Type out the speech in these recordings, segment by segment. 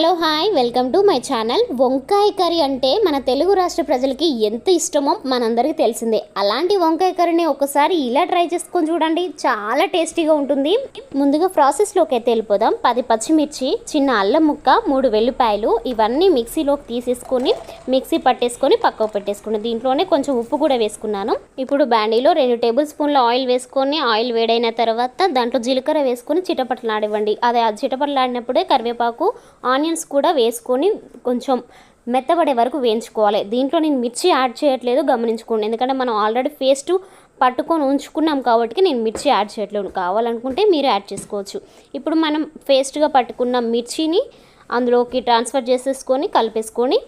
Hello hi. Welcome to my channel. వంకాయ curry అంటే మన తెలుగు రాష్ట్ర ప్రజలకి ఎంత ఇష్టమో మనందరికీ తెలిసిందే. అలాంటి వంకాయ కర్రీని ఒకసారి ఇలా ట్రై చేసుకొని చూడండి. చాలా టేస్టీగా ఉంటుంది. ముందుగా ప్రాసెస్లోకి అయితే వెళ్ళిపోదాం. పది పచ్చిమిర్చి చిన్న అల్లం ముక్క మూడు వెల్లిపాయలు ఇవన్నీ మిక్సీలోకి తీసేసుకొని మిక్సీ పట్టేసుకొని పక్కకు పెట్టేసుకుని దీంట్లోనే కొంచెం ఉప్పు కూడా వేసుకున్నాను. ఇప్పుడు బ్యాండీలో రెండు టేబుల్ స్పూన్ల ఆయిల్ వేసుకొని ఆయిల్ వేడైన తర్వాత దాంట్లో జీలకర్ర వేసుకొని చిటపట్లాడివ్వండి. అదే ఆ చిటపట్లాడినప్పుడే కరివేపాకు ఆనియన్స్ కూడా వేసుకొని కొంచెం మెత్తబడే వరకు వేయించుకోవాలి. దీంట్లో నేను మిర్చి యాడ్ చేయట్లేదు గమనించుకోండి. ఎందుకంటే మనం ఆల్రెడీ పేస్ట్ పట్టుకొని ఉంచుకున్నాం కాబట్టి నేను మిర్చి యాడ్ చేయట్లేదు. కావాలనుకుంటే మీరు యాడ్ చేసుకోవచ్చు. ఇప్పుడు మనం పేస్ట్గా పట్టుకున్న మిర్చిని అందులోకి ట్రాన్స్ఫర్ చేసేసుకొని కలిపేసుకొని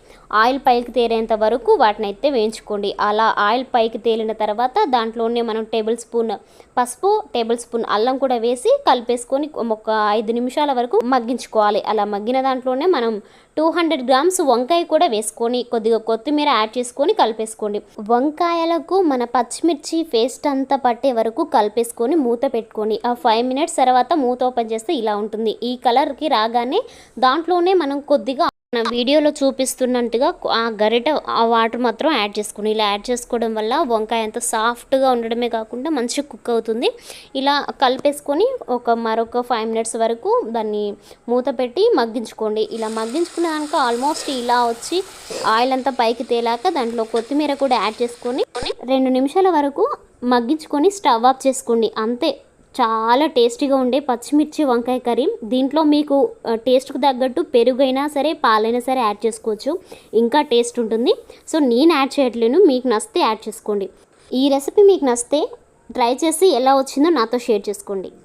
ఆయిల్ పైకి తేలేంత వరకు వాటిని అయితే వేయించుకోండి. అలా ఆయిల్ పైకి తేలిన తర్వాత దాంట్లోనే మనం టేబుల్ స్పూన్ పసుపు టేబుల్ స్పూన్ అల్లం కూడా వేసి కలిపేసుకొని ఒక ఐదు నిమిషాల వరకు మగ్గించుకోవాలి. అలా మగ్గిన దాంట్లోనే మనం టూ హండ్రెడ్ గ్రామ్స్ వంకాయ కూడా వేసుకొని కొద్దిగా కొత్తిమీర యాడ్ చేసుకొని కలిపేసుకోండి. వంకాయలకు మన పచ్చిమిర్చి పేస్ట్ అంతా పట్టే వరకు కలిపేసుకొని మూత పెట్టుకోండి. ఆ ఫైవ్ మినిట్స్ తర్వాత మూత ఓపెన్ చేస్తే ఇలా ఉంటుంది. ఈ కలర్కి రాగానే దాంట్లో దాంట్లోనే మనం కొద్దిగా మన వీడియోలో చూపిస్తున్నట్టుగా ఆ గరిట ఆ వాటర్ మాత్రం యాడ్ చేసుకుని ఇలా యాడ్ చేసుకోవడం వల్ల వంకాయ అంత సాఫ్ట్గా ఉండడమే కాకుండా మంచిగా కుక్ అవుతుంది. ఇలా కలిపేసుకొని ఒక మరొక ఫైవ్ మినిట్స్ వరకు దాన్ని మూత పెట్టి మగ్గించుకోండి. ఇలా మగ్గించుకున్నాక ఆల్మోస్ట్ ఇలా వచ్చి ఆయిల్ అంతా పైకి తేలాక దాంట్లో కొత్తిమీర కూడా యాడ్ చేసుకొని రెండు నిమిషాల వరకు మగ్గించుకొని స్టవ్ ఆఫ్ చేసుకోండి. అంతే. చాలా టేస్టీగా ఉండే పచ్చిమిర్చి వంకాయ కర్రీ. దీంట్లో మీకు టేస్ట్కు తగ్గట్టు పెరుగైనా సరే పాలైనా సరే యాడ్ చేసుకోవచ్చు. ఇంకా టేస్ట్ ఉంటుంది. సో నేను యాడ్ చేయట్లేను. మీకు నచ్చితే యాడ్ చేసుకోండి. ఈ రెసిపీ మీకు నచ్చితే ట్రై చేసి ఎలా వచ్చిందో నాతో షేర్ చేసుకోండి.